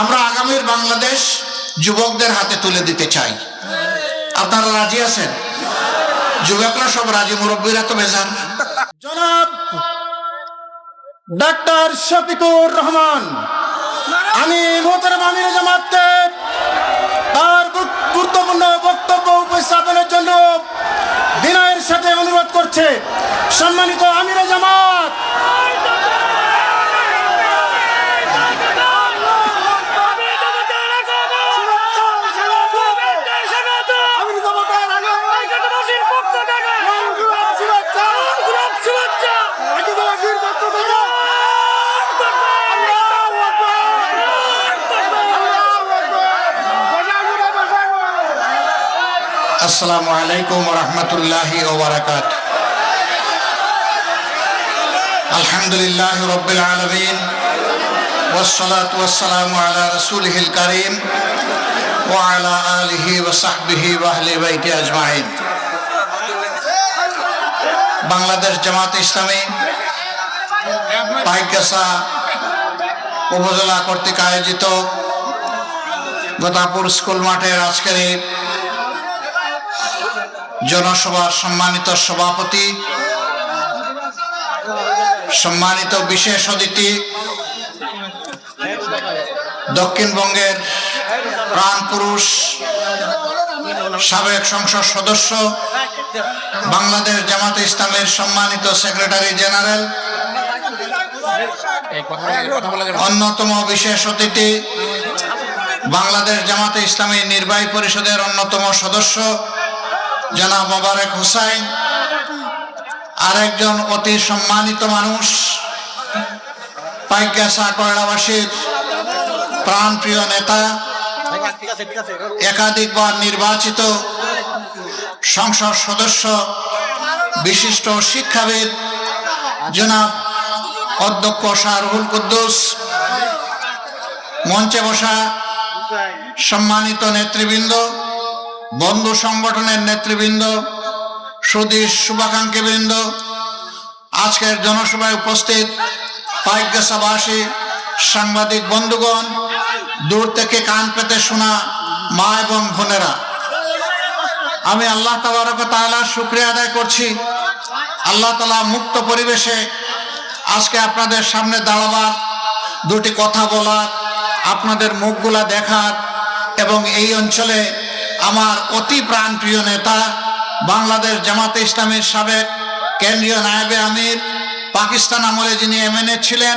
আমরা আগামীর বাংলাদেশ যুবকদের হাতে তুলে দিতে চাই। আপনারা রাজি আছেন? যুবকরা সব রাজি, মুরব্বীরা তো বেজান জনাব ডাক্তার শফিকুর রহমান, আমি মোহতারাম আমির জামাতকে তার গুরুত্বপূর্ণ বক্তব্য উপস্থাপনের জন্য বিনয়ের সাথে অনুরোধ করছে সম্মানিত আমির জামাত। আসসালামু আলাইকুম রহমতুল্লাহি ওবরাকাত আলহামদুলিল্লাহ রব্বিল আলমিন والصلاة والسلام على رسوله الكريم وعلى آله وصحبه وأهل بيته أجمعين বাংলাদেশ জামাত ইসলামী পাইকাসা উপজেলা কর্তৃক আয়োজিত গোতাপুর স্কুল মাঠের আজকের এই জনসভার সম্মানিত সভাপতি, সম্মানিত বিশেষ অতিথি, দক্ষিণবঙ্গের প্রাণ পুরুষ, সাবেক সংসদ সদস্য, বাংলাদেশ জামাতে ইসলামের সম্মানিত সেক্রেটারি জেনারেল, অন্যতম বিশেষ অতিথি, বাংলাদেশ জামাতে ইসলামী নির্বাহী পরিষদের অন্যতম সদস্য জনাব মোবারক হুসাইন, আরেকজন অতি সম্মানিত মানুষ পাইকাসা কয়লাবাসীর প্রাণপ্রিয় নেতা, একাধিকবার নির্বাচিত সংসদ সদস্য, বিশিষ্ট শিক্ষাবিদ, জনাব অধ্যক্ষ শাহরুল কুদ্দুস, মঞ্চে বসা সম্মানিত নেতৃবৃন্দ বন্ধু সংগঠনের নেতৃবৃন্দ সুদীর শুভাকাঙ্ক্ষীবৃন্দ, আজকের জনসভায় উপস্থিত পাইকগাছাবাসী, সাংবাদিক বন্ধুগণ, দূর থেকে কান পেতে শোনা মা এবং বোনেরা। আমি আল্লাহ তাআলার শুক্রিয়া আদায় করছি। আল্লাহ তালা মুক্ত পরিবেশে আজকে আপনাদের সামনে দাঁড়াবার, দুটি কথা বলার, আপনাদের মুখগুলা দেখার এবং এই অঞ্চলে আমার অতি প্রাণপ্রিয় নেতা, বাংলাদেশ জামাতে ইসলামের সাবেক কেন্দ্রীয় নায়েবে আমির, পাকিস্তান আমলে যিনি এমএনএ ছিলেন,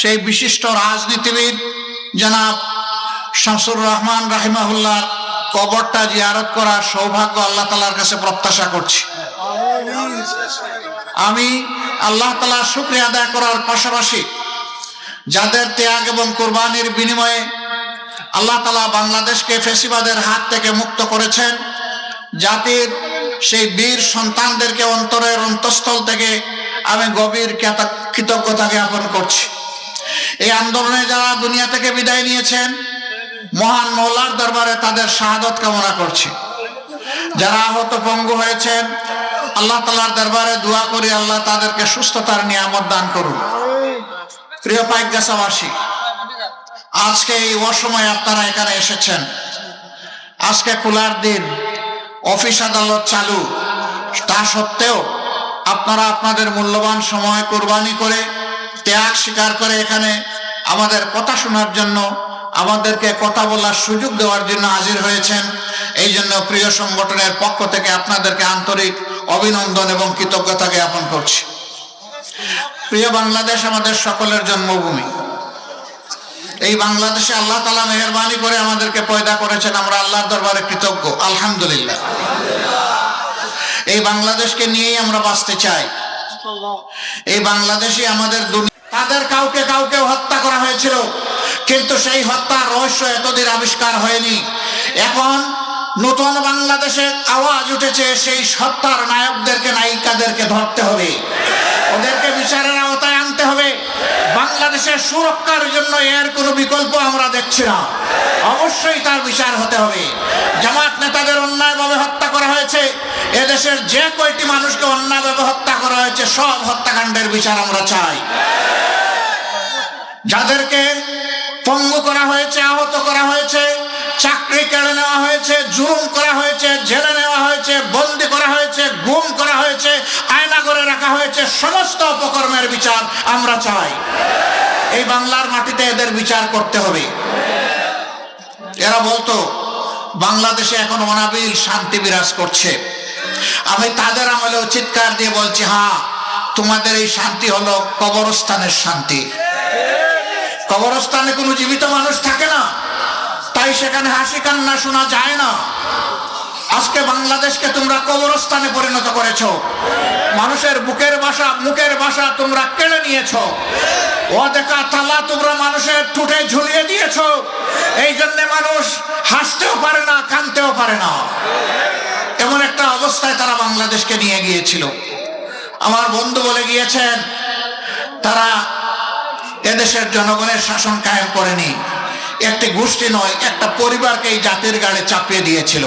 সেই বিশিষ্ট রাজনীতিবিদ জনাব শামসুর রহমান রাহিমাহুল্লাহ কবরটা জিয়ারত করার সৌভাগ্য আল্লাহ তালার কাছে প্রত্যাশা করছি। আমি আল্লাহ তালা শুক্রিয়া আদায় করার পাশাপাশি যাদের ত্যাগ এবং কোরবানির বিনিময়ে আল্লাহ তালা বাংলাদেশকে ফেসিবাদের হাত থেকে মুক্ত করেছেন। জাতির সেই বীর সন্তানদেরকে অন্তরের অন্তঃস্থল থেকে আমি গভীর জ্ঞাতা- কৃতজ্ঞতা জ্ঞাপন করছি। এই আন্দোলনে যারা দুনিয়া থেকে বিদায় নিয়েছেন, মহান মৌলার দরবারে তাদের শাহাদত কামনা করছি। যারা আহত পঙ্গু হয়েছেন, আল্লাহ তালার দরবারে দোয়া করি আল্লাহ তাদেরকে সুস্থতার নিয়ামত দান করুন। প্রিয় পাইকগাছাবাসী আজকে এই অসময়ে আপনারা এখানে এসেছেন। আজকে খোলার দিন, অফিস আদালত চালু। তা সত্ত্বেও আপনারা আপনাদের মূল্যবান সময় কোরবানি করে, ত্যাগ স্বীকার করে এখানে আমাদের কথা শোনার জন্য, আমাদেরকে কথা বলার সুযোগ দেওয়ার জন্য হাজির হয়েছেন। এই জন্য প্রিয় সংগঠনের পক্ষ থেকে আপনাদেরকে আন্তরিক অভিনন্দন এবং কৃতজ্ঞতা জ্ঞাপন করছি। প্রিয় বাংলাদেশ, আমাদের সকলের জন্মভূমি। এই বাংলাদেশে আল্লাহ তালা মেহরবানি করে আমাদেরকে পয়দা করেছেন, আমরা আল্লাহর দরবারে কৃতজ্ঞ। আলহামদুলিল্লাহ। এই বাংলাদেশকে নিয়েই আমরা বাঁচতে চাই। এই বাংলাদেশই আমাদের তাদের কাউকে কাউকে হত্যা করা হয়েছিল, কিন্তু সেই হত্যার রহস্য এতদিন আবিষ্কার হয়নি। এখন নতুন বাংলাদেশে আওয়াজ উঠেছে, সেই হত্যার নায়কদেরকে, নায়িকাদেরকে ধরতে হবে। বাংলাদেশের সুরক্ষার জন্য এর কোনো বিকল্প আমরা দেখছি না। অবশ্যই তার বিচার হতে হবে। জামাত নেতাদের অন্যায়ভাবে হত্যা করা হয়েছে। এদেশের যে কয়টি মানুষকে অন্যায়ভাবে হত্যা করা হয়েছে, সব হত্যাকাণ্ডের বিচার আমরা চাই। যাদেরকে পঙ্গু করা হয়েছে, আহত করা হয়েছে চাকরি কেড়ে নেওয়া হয়েছে, জুলুম করা হয়েছে, জেলে নেওয়া হয়েছে, বন্দি করা হয়েছে, গুম করা হয়েছে, আয়না করে রাখা হয়েছে, সমস্ত অপকর্মের বিচার আমরা চাই। এই বাংলার মাটিতে এদের বিচার করতে হবে। এরা বলতো, বাংলাদেশে এখন অনাবিল শান্তি বিরাজ করছে। আমি তাদের আমলেও চিৎকার দিয়ে বলছি হ্যাঁ তোমাদের এই শান্তি হলো কবরস্থানের শান্তি। কবরস্থানে কোনো জীবিত মানুষ থাকে না। তাই সেখানে হাসি কান্না শোনা যায় না। আজকে বাংলাদেশকে তোমরা কবরস্থানে পরিণত করেছ। মানুষের বুকের বাসা, মুখের বাসা তোমরা কেড়ে নিয়েছ। ও দেখা তালা তোমরা মানুষের ঠুটে ঝুলিয়ে দিয়েছ। এই জন্য মানুষ হাসতেও পারে না, কানতেও পারে না। এমন একটা অবস্থায় তারা বাংলাদেশকে নিয়ে গিয়েছিল। আমার বন্ধু বলে গিয়েছেন, তারা এদেশের জনগণের শাসন কায়েম করেনি। একটি গোষ্ঠী নয়, একটা পরিবারকে এই জাতির গাড়ে চাপিয়ে দিয়েছিল।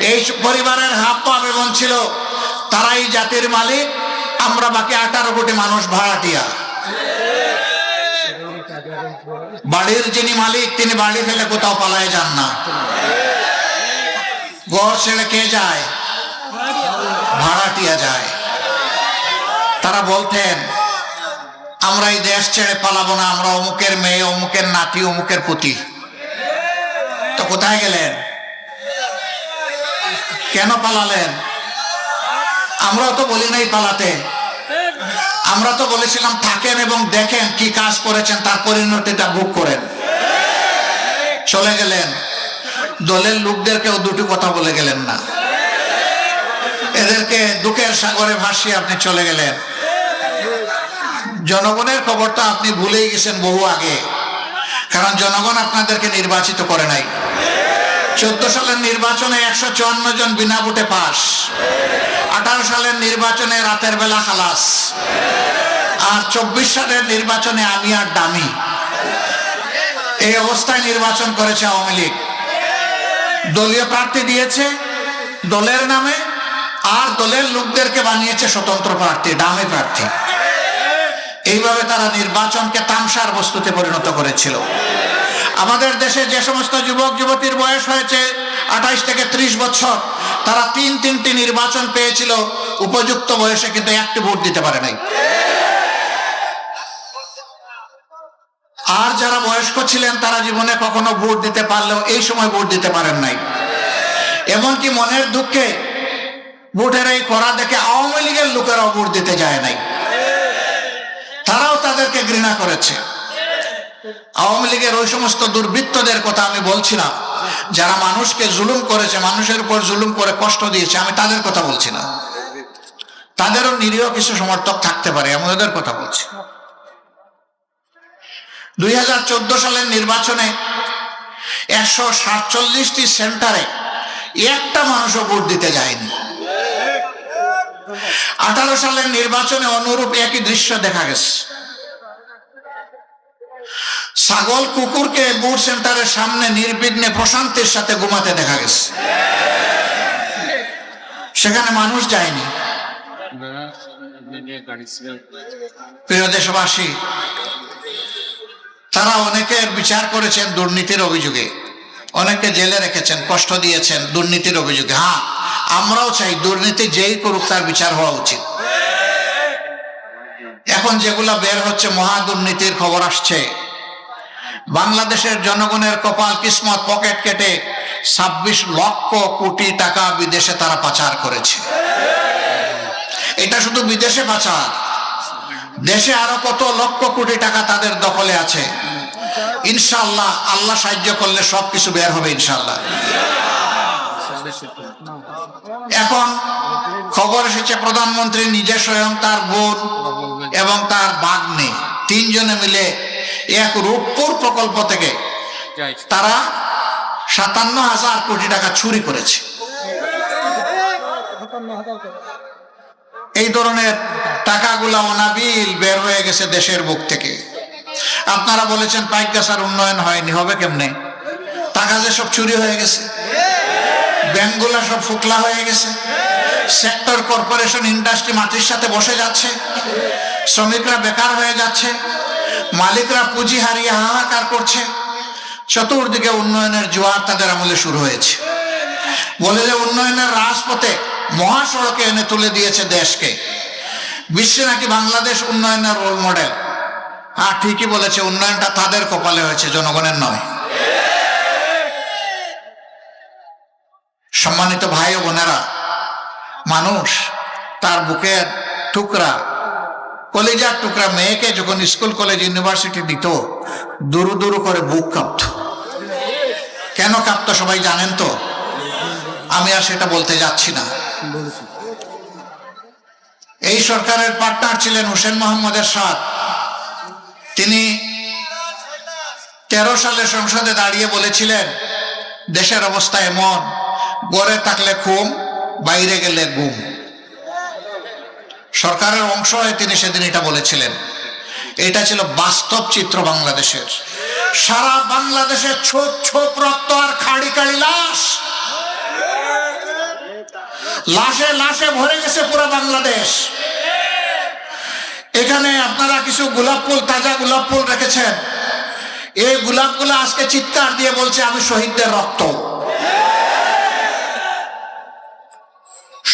এই পরিবারের হাব পাব এবং ছিল, তারাই জাতির মালিক, আমরা বাকি আঠারো কোটি মানুষ ভাড়াটিয়া। বাড়ির যিনি মালিক, তিনি বাড়ি ফেলে কোথাও পালায় যান না। ঘর ছেড়ে কে যায়? ভাড়াটিয়া যায়। তারা বলতেন আমরা এই দেশ ছেড়ে পালাবো না, আমরা অমুকের মেয়ে, অমুকের নাতি, অমুকের পুতি। তো কোথায় গেলেন? কেন পালালেন? আমরা তো বলি নাই পালাতে। আমরা তো বলেছিলাম, থাকেন এবং দেখেন কি কাজ করেছেন, তার পরিণতিটা ভোগ করেন। চলে গেলেন। দলের লোকদেরকেও দুটি কথা বলে গেলেন না। এদেরকে দুঃখের সাগরে ভাসিয়ে আপনি চলে গেলেন। জনগণের খবরটা আপনি ভুলেই গেছেন বহু আগে। কারণ জনগণ আপনাদেরকে নির্বাচিত করে নাই। চোদ্দ সালের নির্বাচনে একশো চুয়ান্ন জন বিনা ভোটে পাস আঠারো সালের নির্বাচনে রাতের বেলা খালাস। আর চব্বিশ সালের নির্বাচনে আমি আর দামি। এই অবস্থায় নির্বাচন করেছে আওয়ামী লীগ। দলীয় প্রার্থী দিয়েছে দলের নামে, আর দলের লোকদেরকে বানিয়েছে স্বতন্ত্র প্রার্থী, দামি প্রার্থী। এইভাবে তারা নির্বাচনকে তামসার বস্তুতে পরিণত করেছিল। আমাদের দেশে যে সমস্ত যুবক, যুবতীর বয়স হয়েছে আঠাইশ থেকে ত্রিশ বছর, তারা তিন তিনটি নির্বাচন পেয়েছিল, উপযুক্ত বয়সে কিন্তু একটি ভোট দিতে পারে নাই। আর যারা বয়স্ক ছিলেন, তারা জীবনে কখনো ভোট দিতে পারলেও এই সময় ভোট দিতে পারেন নাই। এমনকি মনের দুঃখে ভোটের এই করা দেখে আওয়ামী লীগের লোকেরাও ভোট দিতে যায় নাই। তারাও তাদেরকে ঘৃণা করেছে। আওয়ামী লীগের ওই সমস্ত দুর্বৃত্তদের কথা আমি বলছি না যারা মানুষকে জুলুম করেছে, মানুষের উপর জুলুম করে কষ্ট দিয়েছে, আমি তাদের কথা বলছি না। তাদেরও নিরীহ কিছু সমর্থক থাকতে পারে, আমি ওদের কথা বলছি। দুই হাজার চোদ্দ সালের নির্বাচনে একশো সাতচল্লিশটি সেন্টারে একটা মানুষও ভোট দিতে যায়নি। আঠারো সালের নির্বাচনে অনুরূপ একই দৃশ্য দেখা গেছে। ছাগল কুকুরকে বুট সেন্টারের সামনে নির্বিঘ্নে প্রশান্তির সাথে ঘুমাতে দেখা গেছে। সেখানে মানুষ যায়নি। প্রিয় দেশবাসী, তারা অনেকের বিচার করেছেন দুর্নীতির অভিযোগে, অনেকে জেলে রেখেছেন, কষ্ট দিয়েছেন দুর্নীতির অভিযোগে। হ্যাঁ আমরাও চাই দুর্নীতি যেই করুক তার বিচার হওয়া উচিত। এখন যেগুলা বের হচ্ছে মহা দুর্নীতির খবর আসছে। বাংলাদেশের জনগণের কপাল কিসমত পকেট কেটে ছাব্বিশ লক্ষ কোটি টাকা বিদেশে তারা পাচার করেছে। এটা শুধু বিদেশে পাচার। দেশে আরও কত লক্ষ কোটি টাকা তাদের দখলে আছে। ইনশাল্লাহ আল্লাহ সাহায্য করলে সবকিছু বের হবে ইনশাআল্লাহ। এখন খবর এসেছে, প্রধানমন্ত্রী নিজে স্বয়ং তার বোন এবং তার বাগ্নে তিনজনে মিলে এক রূপপুর প্রকল্প থেকে তারা সাতান্ন হাজার কোটি টাকা চুরি করেছে। এই ধরনের টাকাগুলা অনাবিল বের হয়ে গেছে দেশের বুক থেকে। আপনারা বলেছেন পাইক গাছার উন্নয়ন হয়নি, হবে কেমনে? টাকা যে সব চুরি হয়ে গেছে ব্যাংকগুলা সব ফুকলা হয়ে গেছে। সেক্টর কর্পোরেশন ইন্ডাস্ট্রি মাটির সাথে বসে যাচ্ছে। শ্রমিকরা বেকার হয়ে যাচ্ছে। মালিকরা পুঁজি হারিয়ে হাহাকার করছে। চতুর্দিকে উন্নয়নের জোয়ার তাদের আমলে শুরু হয়েছে। বলে যে উন্নয়নের রাজপথে মহাসড়কে এনে তুলে দিয়েছে দেশকে। বিশ্বে নাকি বাংলাদেশ উন্নয়নের রোল মডেল হ্যাঁ ঠিকই বলেছে, উন্নয়নটা তাদের কপালে হয়েছে, জনগণের নয়। সম্মানিত ভাই ও বোনেরা, মানুষ তার বুকের টুকরা, কলেজার টুকরা মেয়েকে যখন স্কুল, কলেজ, ইউনিভার্সিটি দিত, দুরু দুরু করে বুক কাঁপত। কেন কাঁপতো সবাই জানেন তো? আমি আর সেটা বলতে যাচ্ছি না। এই সরকারের পার্টনার ছিলেন হোসেন মোহাম্মদের সাথ। তিনি তেরো সালে সংসদে দাঁড়িয়ে বলেছিলেন, দেশের অবস্থা এমন গড়ে থাকলে খুম বাইরে গেলে গুম সরকারের অংশ হয়ে তিনি সেদিন এটা বলেছিলেন। এটা ছিল বাস্তব চিত্র বাংলাদেশের। সারা বাংলাদেশের ছোপ ছোপ রক্ত আর খাড়ি খাড়ি লাশ। লাশে লাশে ভরে গেছে পুরো বাংলাদেশ। এখানে আপনারা কিছু গোলাপ ফুল, তাজা গোলাপ ফুল রেখেছেন। এই গোলাপগুলো আজকে চিৎকার দিয়ে বলছে, আমি শহীদদের রক্ত।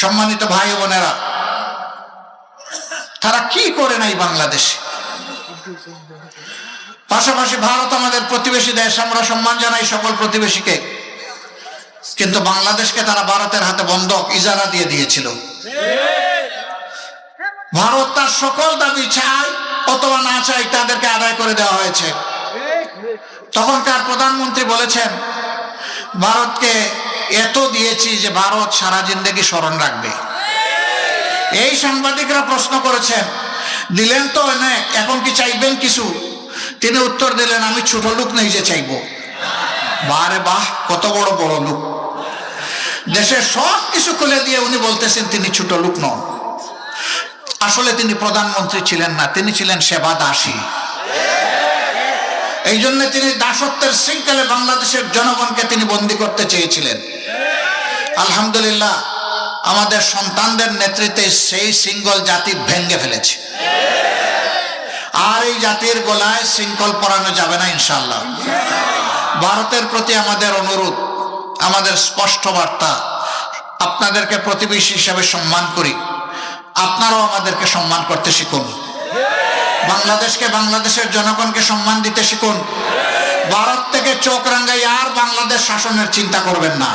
সম্মানিত ভাই বোনেরা, তারা কি করে নাই বাংলাদেশে? পাশাপাশি ভারত আমাদের প্রতিবেশী দেশ, আমরা সম্মান জানাই সকল প্রতিবেশীকে। কিন্তু বাংলাদেশকে তারা ভারতের হাতে বন্ধক, ইজারা দিয়ে দিয়েছিল। ভারত তার সকল দাবি চাই অথবা না চাই তাদেরকে আদায় করে দেওয়া হয়েছে। তখনকার প্রধানমন্ত্রী বলেছেন, ভারতকে এত দিয়েছি যে ভারত সারা জিন্দগি স্মরণ রাখবে। এই সাংবাদিকরা প্রশ্ন করেছেন, দিলেন তো এখন কি চাইবেন কিছু? তিনি উত্তর দিলেন, আমি ছোট লোক নেই যে চাইব। বারে বাহ, কত বড় বড় লোক। দেশের সব কিছু খুলে দিয়ে উনি বলতেছেন, তিনি ছোট লোক নন। আসলে তিনি প্রধানমন্ত্রী ছিলেন না, তিনি ছিলেন সেবা দাসী। এই জন্য তিনি দাসত্বের শৃঙ্খলে বাংলাদেশের জনগণকে তিনি বন্দী করতে চেয়েছিলেন। আলহামদুলিল্লাহ, আমাদের সন্তানদের নেতৃত্বে সেই সিঙ্গল জাতি ভেঙ্গে ফেলেছে। আর এই জাতির গলায় শৃঙ্খল পরানো যাবে না ইনশাল্লাহ ভারতের প্রতি আমাদের অনুরোধ, আমাদের স্পষ্ট বার্তা, আপনাদেরকে প্রতিবেশী হিসাবে সম্মান করি। আপনারাও আমাদেরকে সম্মান করতে শিখুন। বাংলাদেশকে বাংলাদেশের জনগণকে সম্মান দিতে শিখুন। ভারত থেকে চোখ রাঙ্গাই আর বাংলাদেশ শাসনের চিন্তা করবেন না।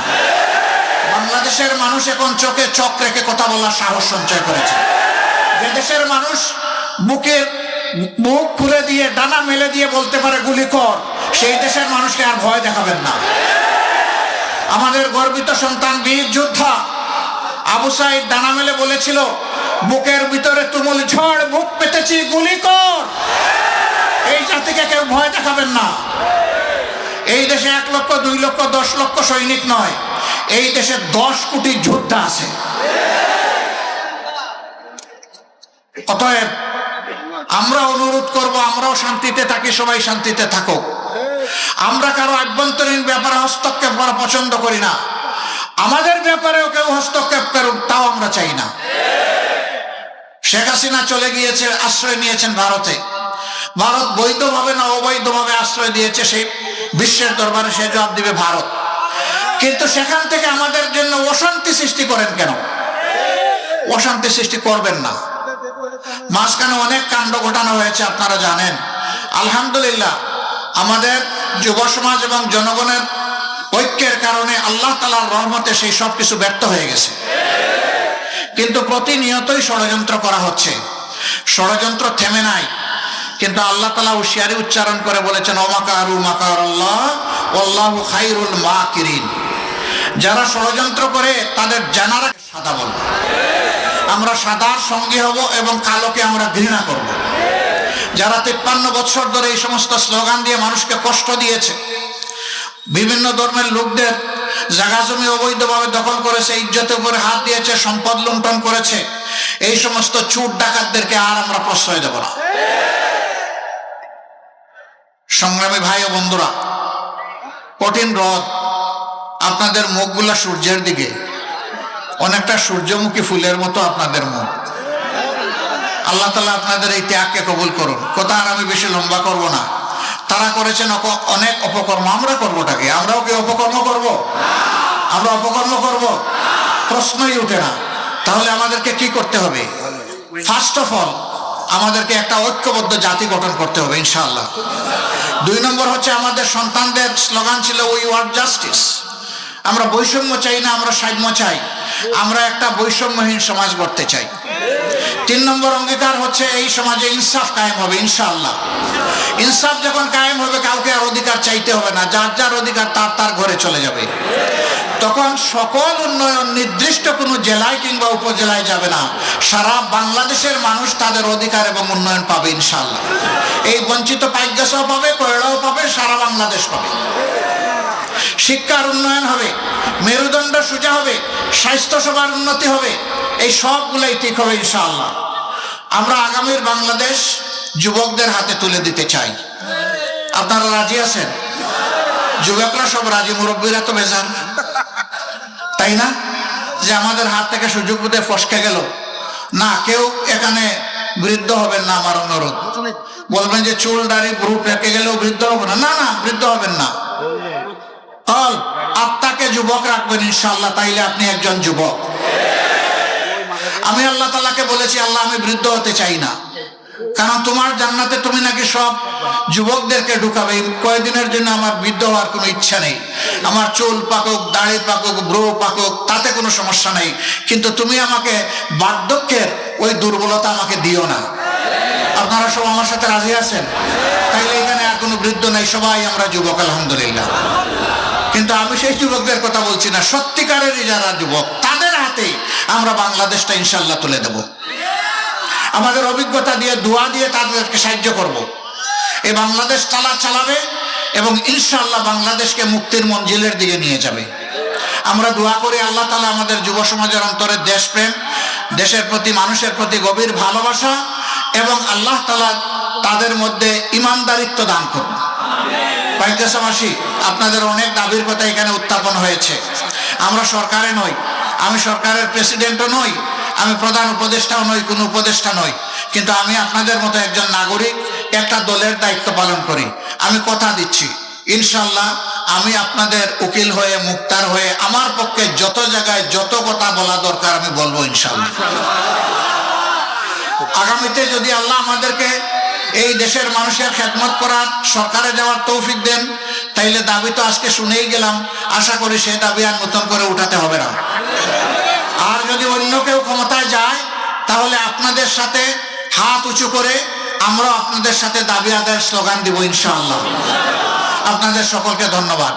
বাংলাদেশের মানুষ এখন চোখে চোখ রেখে কথা বলার সাহস সঞ্চয় করেছে। যে দেশের মানুষ বুকের মুখ খুলে দিয়ে, ডানা মেলে দিয়ে বলতে পারে গুলি কর, সেই দেশের মানুষকে আর ভয় দেখাবেন না। আমাদের গর্বিত সন্তান বীর যোদ্ধা আবু সাইদ ডানা মেলে বলেছিল বুকের ভিতরে তুমুল ঝড়, বুক পেতেছি, গুলি কর। এই জাতিকে কেউ ভয় দেখাবেন না। এই দেশে এক লক্ষ, দুই লক্ষ, দশ লক্ষ সৈনিক নয়। এই দেশে দশ কোটি যোদ্ধা আছে। অতএব আমরা অনুরোধ করব, আমরাও শান্তিতে থাকি, সবাই শান্তিতে থাকুক। আমরা কারও আভ্যন্তরীণ ব্যাপারে হস্তক্ষেপ করা পছন্দ করি না। আমাদের ব্যাপারেও কেউ হস্তক্ষেপ করুক, তাও আমরা চাই না। শেখ হাসিনা চলে গিয়েছে, আশ্রয় নিয়েছেন ভারতে। ভারত বৈধভাবে না অবৈধভাবে আশ্রয় দিয়েছে, সেই বিশ্বের দরবারে সে জবাব দিবে ভারত। কিন্তু সেখান থেকে আমাদের জন্য অশান্তি সৃষ্টি করেন কেন? অশান্তি সৃষ্টি করবেন না। মাঝখানে অনেক কাণ্ড ঘটানো হয়েছে, আপনারা জানেন। আলহামদুলিল্লাহ, আমাদের যুব সমাজ এবং জনগণের ঐক্যের কারণে আল্লাহ তালার রহমতে সেই সব কিছু ব্যর্থ হয়ে গেছে। কিন্তু প্রতিনিয়তই ষড়যন্ত্র করা হচ্ছে। ষড়যন্ত্র থেমে নাই। কিন্তু আল্লাহ তালা হুশিয়ারি উচ্চারণ করে বলেছেন অমাকারু মাকার আল্লাহ খাইরুল মা কিরিন যারা ষড়যন্ত্র করে, তাদের জানারা সাদা বলব। আমরা সাদার সঙ্গী হব এবং কালোকে আমরা ঘৃণা করব। যারা তিপ্পান্ন বছর ধরে এই সমস্ত স্লোগান দিয়ে মানুষকে কষ্ট দিয়েছে, বিভিন্ন ধর্মের লোকদের জায়গা জমি অবৈধভাবে দখল করেছে ইজ্জতের উপরে হাত দিয়েছে, সম্পদ লুণ্ঠন করেছে। এই সমস্ত চুট ডাকাতদেরকে আর আমরা প্রশ্রয় দেব না। সংগ্রামী ভাই ও বন্ধুরা, কঠিন রদ আপনাদের মুখগুলা সূর্যের দিকে। অনেকটা সূর্যমুখী ফুলের মতো আপনাদের মুখ। আল্লাহ তালা আপনাদের এই ত্যাগকে কবুল করুন। কথা আর আমি বেশি লম্বা করব না। তারা করেছেন অনেক অপকর্ম। আমরা করবোটাকে আমরাও কি অপকর্ম করব? আমরা অপকর্ম করব? প্রশ্নই ওঠে না। তাহলে আমাদেরকে কি করতে হবে? ফার্স্ট অফ অল আমাদেরকে একটা ঐক্যবদ্ধ জাতি গঠন করতে হবে, ইনশাআল্লাহ। দুই নম্বর হচ্ছে আমাদের সন্তানদের স্লোগান ছিল উই ওয়ার্ড জাস্টিস আমরা বৈষম্য চাই না, আমরা সাম্য চাই। আমরা একটা বৈষম্যহীন সমাজ গড়তে চাই। তিন নম্বর অঙ্গীকার হচ্ছে এই সমাজে ইনসাফ কায়েম হবে ইনশাল্লাহ ইনসাফ যখন কায়েম হবে, কাউকে আর অধিকার চাইতে হবে না। যার যার অধিকার, তার তার ঘরে চলে যাবে। তখন সকল উন্নয়ন নির্দিষ্ট কোনো জেলায় কিংবা উপজেলায় যাবে না। সারা বাংলাদেশের মানুষ তাদের অধিকার এবং উন্নয়ন পাবে ইনশাল্লাহ এই বঞ্চিত পাইগাছাও পাবে, কয়লাও পাবে, সারা বাংলাদেশ পাবে। শিক্ষার উন্নয়ন হবে, মেরুদণ্ড সোজা হবে, স্বাস্থ্য সেবার উন্নতি হবে, এই সবগুলোই ঠিক হবে ইনশাআল্লাহ। আমরা আগামীর বাংলাদেশ যুবকদের হাতে তুলে দিতে চাই। আপনারা রাজি আছেন? যুবকরা সব রাজি, মুরব্বীরা তো বেজান তাই না? যে আমাদের হাত থেকে সুযোগ বুঝে ফসকে গেল। না, কেউ এখানে বৃদ্ধ হবেন না আমার অনুরোধ। বলবেন যে চুল, দাড়ি গ্রুপ পেকে গেলেও বৃদ্ধ হবে না। না না, বৃদ্ধ হবেন না। অল আত্মাকে যুবক রাখবেন ইনশাল্লাহ তাইলে আপনি একজন যুবক। আমি আল্লাহ তালাকে বলেছি, আল্লাহ, আমি বৃদ্ধ হতে চাই না। কারণ তোমার জান্নাতে তুমি নাকি সব যুবকদেরকে ঢুকাবে। কয়েকদিনের জন্য আমার বৃদ্ধ হওয়ার কোনো ইচ্ছা নেই। আমার চুল পাকক, দাড়ি পাকক ব্রো পাকক, তাতে কোনো সমস্যা নেই। কিন্তু তুমি আমাকে বার্ধক্যের ওই দুর্বলতা আমাকে দিও না। আপনারা সব আমার সাথে রাজি আছেন? তাইলে এখানে আর কোনো বৃদ্ধ নাই, সবাই আমরা যুবক, আলহামদুলিল্লাহ। কিন্তু আমি সেই যুবকদের কথা বলছি না। সত্যিকারেরই যারা যুবক, তাদের হাতে আমরা বাংলাদেশটা ইনশাল্লাহ তুলে দেব। আমাদের অভিজ্ঞতা দিয়ে, দোয়া দিয়ে তাদেরকে সাহায্য করব। এই বাংলাদেশ চালা চালাবে এবং ইনশাল্লাহ বাংলাদেশকে মুক্তির মঞ্জিলের দিকে নিয়ে যাবে। আমরা দোয়া করি আল্লাহ তালা আমাদের যুব সমাজের অন্তরে দেশপ্রেম, দেশের প্রতি, মানুষের প্রতি গভীর ভালোবাসা এবং আল্লাহ তালা তাদের মধ্যে ইমানদারিত্ব দান করুন। পাইকাসামাসী আপনাদের অনেক দাবির কথা এখানে উত্থাপন হয়েছে। আমরা সরকারে নই, আমি সরকারের প্রেসিডেন্টও নই, আমি প্রধান উপদেষ্টাও নই, কোনো উপদেষ্টা নই। কিন্তু আমি আপনাদের মতো একজন নাগরিক, একটা দলের দায়িত্ব পালন করি। আমি কথা দিচ্ছি ইনশাল্লাহ আমি আপনাদের উকিল হয়ে, মুক্তার হয়ে, আমার পক্ষে যত জায়গায় যত কথা বলা দরকার আমি বলব ইনশাল্লাহ আগামীতে যদি আল্লাহ আমাদেরকে এই দেশের মানুষের খেদমত করার, সরকারে যাওয়ার তৌফিক দেন তাইলে দাবি তো আজকে শুনেই গেলাম। আশা করি সে দাবি আর নতুন করে উঠাতে হবে না। আর যদি অন্য কেউ ক্ষমতায় যায়, তাহলে আপনাদের সাথে হাত উঁচু করে আমরা আপনাদের সাথে দাবি আদায়ের স্লোগান দিব ইনশাআল্লাহ। আপনাদের সকলকে ধন্যবাদ।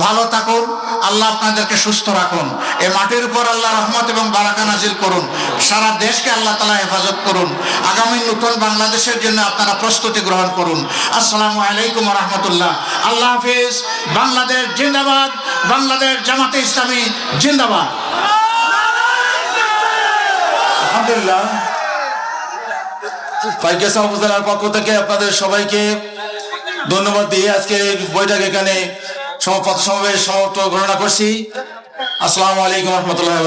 ভালো থাকুন, আল্লাহ আপনাদেরকে সুস্থ রাখুন। এই মাটির উপর আল্লাহ রহমত এবং বারাকা নাজিল করুন। সারা দেশকে আল্লাহ তালা হেফাজত করুন। আগামী নতুন বাংলাদেশের জন্য আপনারা প্রস্তুতি গ্রহণ করুন। আসসালামু আলাইকুম রহমতুল্লাহ। আল্লাহ হাফিজ। বাংলাদেশ জিন্দাবাদ। বাংলাদেশ জামাতে ইসলামী জিন্দাবাদ। আলহামদুলিল্লাহ। পাইকেসা উপজেলার পক্ষ থেকে আপনাদের সবাইকে ধন্যবাদ দিয়ে আজকে বৈঠক এখানে সমাপত সমাবেশ সমাপ্ত ঘোষণা করছি। আসসালামু আলাইকুম রহমতুল্লাহ